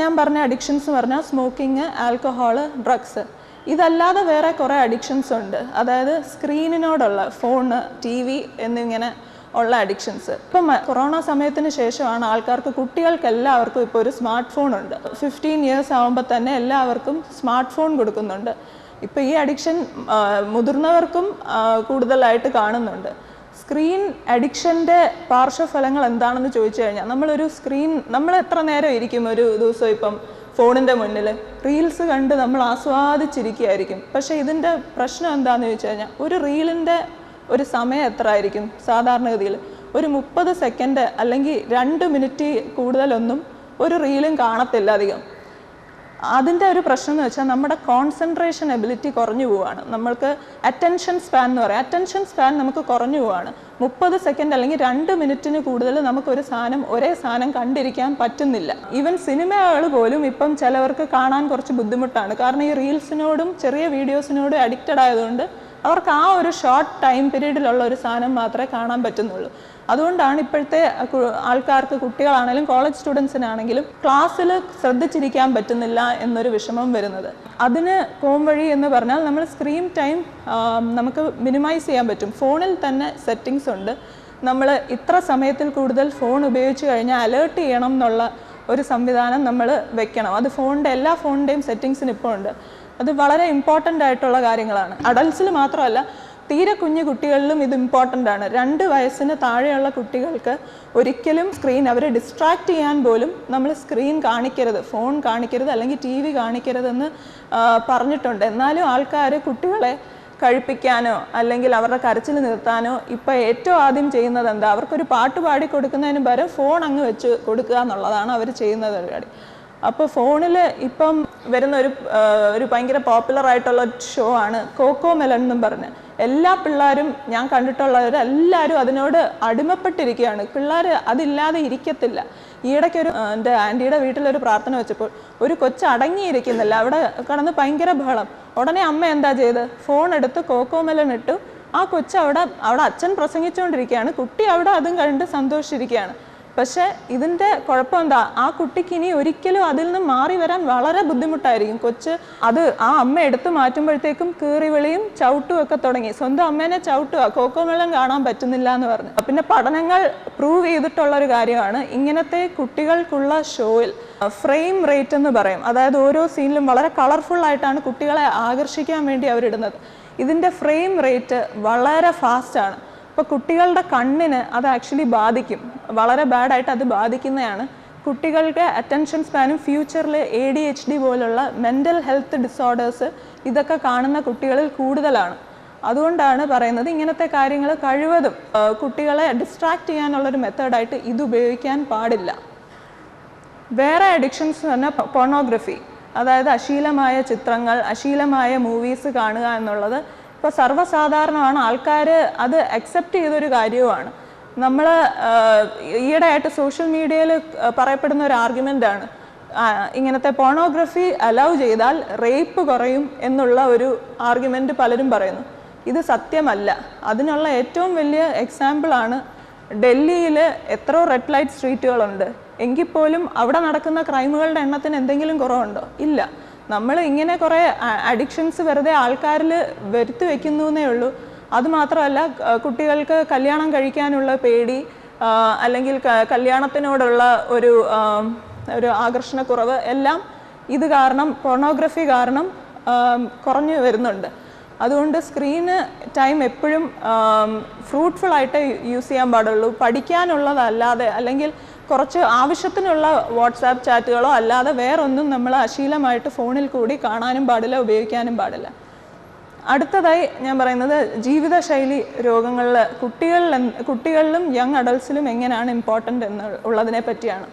ഞാൻ പറഞ്ഞ അഡിക്ഷൻസ് എന്ന് പറഞ്ഞാൽ സ്മോക്കിങ് ആൽക്കഹോൾ ഡ്രഗ്സ് ഇതല്ലാതെ വേറെ കുറേ അഡിക്ഷൻസ് ഉണ്ട്. അതായത് സ്ക്രീനിനോടുള്ള ഫോണ് ടി വി എന്നിങ്ങനെ ഉള്ള അഡിക്ഷൻസ് ഇപ്പം കൊറോണ സമയത്തിന് ശേഷമാണ് ആൾക്കാർക്ക് കുട്ടികൾക്ക് എല്ലാവർക്കും ഇപ്പോൾ ഒരു സ്മാർട്ട് ഫോൺ ഉണ്ട്. ഫിഫ്റ്റീൻ ഇയേഴ്സ് ആകുമ്പോൾ തന്നെ എല്ലാവർക്കും സ്മാർട്ട് ഫോൺ കൊടുക്കുന്നുണ്ട്. ഇപ്പോൾ ഈ അഡിക്ഷൻ മുതിർന്നവർക്കും കൂടുതലായിട്ട് കാണുന്നുണ്ട്. സ്ക്രീൻ അഡിക്ഷന്റെ പാർശ്വഫലങ്ങൾ എന്താണെന്ന് ചോദിച്ചു കഴിഞ്ഞാൽ നമ്മളൊരു സ്ക്രീൻ നമ്മൾ എത്ര നേരം ഇരിക്കും ഒരു ദിവസം ഇപ്പം ഫോണിന്റെ മുന്നിൽ? റീൽസ് കണ്ട് നമ്മൾ ആസ്വാദിച്ചിരിക്കുകയായിരിക്കും. പക്ഷേ ഇതിന്റെ പ്രശ്നം എന്താണെന്ന് ചോദിച്ചു കഴിഞ്ഞാൽ ഒരു റീലിന്റെ ഒരു സമയം എത്ര ആയിരിക്കും സാധാരണഗതിയിൽ? ഒരു മുപ്പത് സെക്കൻഡ് അല്ലെങ്കിൽ രണ്ട് മിനിറ്റ് കൂടുതലൊന്നും ഒരു റീലും കാണത്തില്ല അധികം. അതിന്റെ ഒരു പ്രശ്നം എന്ന് വെച്ചാൽ നമ്മുടെ കോൺസെൻട്രേഷൻ എബിലിറ്റി കുറഞ്ഞു പോവാണ്. നമ്മൾക്ക് അറ്റൻഷൻ സ്പാൻ എന്ന് പറയാം. അറ്റൻഷൻ സ്പാൻ നമുക്ക് കുറഞ്ഞു പോവാണ്. മുപ്പത് സെക്കൻഡ് അല്ലെങ്കിൽ രണ്ട് മിനിറ്റിന് കൂടുതൽ നമുക്കൊരു സാധനം ഒരേ സാധനം കണ്ടിരിക്കാൻ പറ്റുന്നില്ല. ഈവൻ സിനിമകൾ പോലും ഇപ്പം ചിലവർക്ക് കാണാൻ കുറച്ച് ബുദ്ധിമുട്ടാണ്. കാരണം ഈ റീൽസിനോടും ചെറിയ വീഡിയോസിനോടും അഡിക്റ്റഡ് ആയതുകൊണ്ട് അവർക്ക് ആ ഒരു ഷോർട്ട് ടൈം പീരീഡിലുള്ള ഒരു സാധനം മാത്രമേ കാണാൻ പറ്റുന്നുള്ളൂ. അതുകൊണ്ടാണ് ഇപ്പോഴത്തെ ആൾക്കാർക്ക് കുട്ടികളാണെങ്കിലും കോളേജ് സ്റ്റുഡൻസിനാണെങ്കിലും ക്ലാസ്സിൽ ശ്രദ്ധിച്ചിരിക്കാൻ പറ്റുന്നില്ല എന്നൊരു വിഷമം വരുന്നത്. അതിന് കോംവഴി എന്ന് പറഞ്ഞാൽ നമ്മൾ സ്ക്രീൻ ടൈം നമുക്ക് മിനിമൈസ് ചെയ്യാൻ പറ്റും. ഫോണിൽ തന്നെ സെറ്റിങ്സ് ഉണ്ട്. നമ്മൾ ഇത്ര സമയത്തിൽ കൂടുതൽ ഫോൺ ഉപയോഗിച്ച് കഴിഞ്ഞാൽ അലേർട്ട് ചെയ്യണം എന്നുള്ള ഒരു സംവിധാനം നമ്മൾ വെക്കണം. അത് ഫോണിന്റെ എല്ലാ ഫോണിന്റെയും സെറ്റിങ്സിന് ഇപ്പോൾ ഉണ്ട്. അത് വളരെ ഇമ്പോർട്ടന്റ് ആയിട്ടുള്ള കാര്യങ്ങളാണ്. അഡൽസിൽ മാത്രമല്ല തീരെ കുഞ്ഞു കുട്ടികളിലും ഇത് ഇമ്പോർട്ടന്റ് ആണ്. രണ്ട് വയസ്സിന് താഴെയുള്ള കുട്ടികൾക്ക് ഒരിക്കലും സ്ക്രീൻ അവരെ ഡിസ്ട്രാക്റ്റ് ചെയ്യാൻ പോലും നമ്മൾ സ്ക്രീൻ കാണിക്കരുത് ഫോൺ കാണിക്കരുത് അല്ലെങ്കിൽ ടി വി കാണിക്കരുതെന്ന് പറഞ്ഞിട്ടുണ്ട്. എന്നാലും ആൾക്കാർ കുട്ടികളെ കഴിപ്പിക്കാനോ അല്ലെങ്കിൽ അവരുടെ കരച്ചിൽ നിർത്താനോ ഇപ്പോൾ ഏറ്റവും ആദ്യം ചെയ്യുന്നത് എന്താ? അവർക്കൊരു പാട്ട് പാടി കൊടുക്കുന്നതിന് പകരം ഫോൺ അങ്ങ് വെച്ച് കൊടുക്കുക എന്നുള്ളതാണ് അവർ ചെയ്യുന്നത്. പരിപാടി അപ്പോൾ ഫോണിൽ ഇപ്പം വരുന്ന ഒരു ഒരു ഭയങ്കര പോപ്പുലർ ആയിട്ടുള്ള ഷോ ആണ് കോക്കോ മെലൺ എന്നും പറഞ്ഞ്. എല്ലാ പിള്ളേരും ഞാൻ കണ്ടിട്ടുള്ളവർ എല്ലാവരും അതിനോട് അടിമപ്പെട്ടിരിക്കുകയാണ്. പിള്ളേർ അതില്ലാതെ ഇരിക്കത്തില്ല. ഈയിടയ്ക്ക് ഒരു ആ, എന്റെ ആന്റിയുടെ വീട്ടിലൊരു പ്രാർത്ഥന വെച്ചപ്പോൾ ഒരു കൊച്ചു അടങ്ങിയിരിക്കുന്നില്ല. അവിടെ കടന്ന് ഭയങ്കര ബഹളം. ഉടനെ അമ്മ എന്താ ചെയ്ത്? ഫോൺ എടുത്ത് കോക്കോ മെലൺ ഇട്ടു. ആ കൊച്ച് അവിടെ അവിടെ അച്ഛൻ പ്രസംഗിച്ചുകൊണ്ടിരിക്കുകയാണ്. കുട്ടി അവിടെ അതും കണ്ട് സന്തോഷിച്ചിരിക്കുകയാണ്. പക്ഷേ ഇതിന്റെ കുഴപ്പം എന്താ? ആ കുട്ടിക്ക് ഇനി ഒരിക്കലും അതിൽ നിന്ന് മാറി വരാൻ വളരെ ബുദ്ധിമുട്ടായിരിക്കും. കൊച്ച് അത് ആ അമ്മ എടുത്തു മാറ്റുമ്പോഴത്തേക്കും കീറി വിളിയും ചവിട്ടും ഒക്കെ തുടങ്ങി. സ്വന്തം അമ്മേനെ ചവിട്ടുക കോക്കോമെള്ളം കാണാൻ പറ്റുന്നില്ല എന്ന് പറഞ്ഞു. പിന്നെ പഠനങ്ങൾ പ്രൂവ് ചെയ്തിട്ടുള്ള ഒരു കാര്യമാണ്. ഇങ്ങനത്തെ കുട്ടികൾക്കുള്ള ഷോയിൽ ഫ്രെയിം റേറ്റ് എന്ന് പറയും. അതായത് ഓരോ സീനിലും വളരെ കളർഫുൾ ആയിട്ടാണ് കുട്ടികളെ ആകർഷിക്കാൻ വേണ്ടി അവരിടുന്നത്. ഇതിന്റെ ഫ്രെയിം റേറ്റ് വളരെ ഫാസ്റ്റാണ് അപ്പോൾ കുട്ടികളുടെ കണ്ണിന് അത് ആക്ച്വലി ബാധിക്കും. വളരെ ബാഡായിട്ട് അത് ബാധിക്കുന്നതാണ്. കുട്ടികൾക്ക് അറ്റൻഷൻ സ്പാനും ഫ്യൂച്ചറിൽ എ ഡി എച്ച് ഡി പോലുള്ള മെന്റൽ ഹെൽത്ത് ഡിസോർഡേഴ്സ് ഇതൊക്കെ കാണുന്ന കുട്ടികളിൽ കൂടുതലാണ്. അതുകൊണ്ടാണ് പറയുന്നത് ഇങ്ങനത്തെ കാര്യങ്ങൾ കഴിവതും കുട്ടികളെ ഡിസ്ട്രാക്ട് ചെയ്യാനുള്ളൊരു മെത്തേഡായിട്ട് ഇത് ഉപയോഗിക്കാൻ പാടില്ല. വേറെ അഡിക്ഷൻസ് എന്ന് പറഞ്ഞാൽ പോണോഗ്രഫി അതായത് അശീലമായ ചിത്രങ്ങൾ അശീലമായ മൂവീസ് കാണുക എന്നുള്ളത് ഇപ്പോൾ സർവസാധാരണമാണ്. ആൾക്കാർ അത് അക്സെപ്റ്റ് ചെയ്തൊരു കാര്യവുമാണ്. നമ്മൾ ഈയിടെ ആയിട്ട് സോഷ്യൽ മീഡിയയിൽ പറയപ്പെടുന്ന ഒരു ആർഗ്യുമെന്റാണ് ഇങ്ങനത്തെ പോണോഗ്രഫി അലൗ ചെയ്താൽ റേപ്പ് കുറയും എന്നുള്ള ഒരു ആർഗ്യുമെന്റ് പലരും പറയുന്നു. ഇത് സത്യമല്ല. അതിനുള്ള ഏറ്റവും വലിയ എക്സാമ്പിളാണ് ഡൽഹിയിൽ എത്രയോ റെഡ് ലൈറ്റ് സ്ട്രീറ്റുകളുണ്ട്. എങ്കിൽ പോലും അവിടെ നടക്കുന്ന ക്രൈമുകളുടെ എണ്ണത്തിന് എന്തെങ്കിലും കുറവുണ്ടോ? ഇല്ല. നമ്മൾ ഇങ്ങനെ കുറേ അഡിക്ഷൻസ് വെറുതെ ആൾക്കാരിൽ വരുത്തി വെക്കുന്നു ഉള്ളൂ. അത് മാത്രമല്ല ക- കുട്ടികൾക്ക് കല്യാണം കഴിക്കാനുള്ള പേടി അല്ലെങ്കിൽ കല്യാണത്തിനോടുള്ള ഒരു ഒരു ആകർഷണക്കുറവ് എല്ലാം ഇത് കാരണം പോണോഗ്രഫി കാരണം കുറഞ്ഞു വരുന്നുണ്ട്. അതുകൊണ്ട് സ്ക്രീന് ടൈം എപ്പോഴും ഫ്രൂട്ട്ഫുൾ ആയിട്ട് യൂസ് ചെയ്യാൻ പാടുള്ളൂ. പഠിക്കാനുള്ളതല്ലാതെ അല്ലെങ്കിൽ കുറച്ച് ആവശ്യത്തിനുള്ള വാട്സാപ്പ് ചാറ്റുകളോ അല്ലാതെ വേറൊന്നും നമ്മൾ അശീലമായിട്ട് ഫോണിൽ കൂടി കാണാനും പാടില്ല ഉപയോഗിക്കാനും പാടില്ല. അടുത്തതായി ഞാൻ പറയുന്നത് ജീവിതശൈലി രോഗങ്ങളിൽ കുട്ടികളിൽ കുട്ടികളിലും യങ് അഡൽസിലും എങ്ങനെയാണ് ഇമ്പോർട്ടന്റ് എന്ന് ഉള്ളതിനെ പറ്റിയാണ്.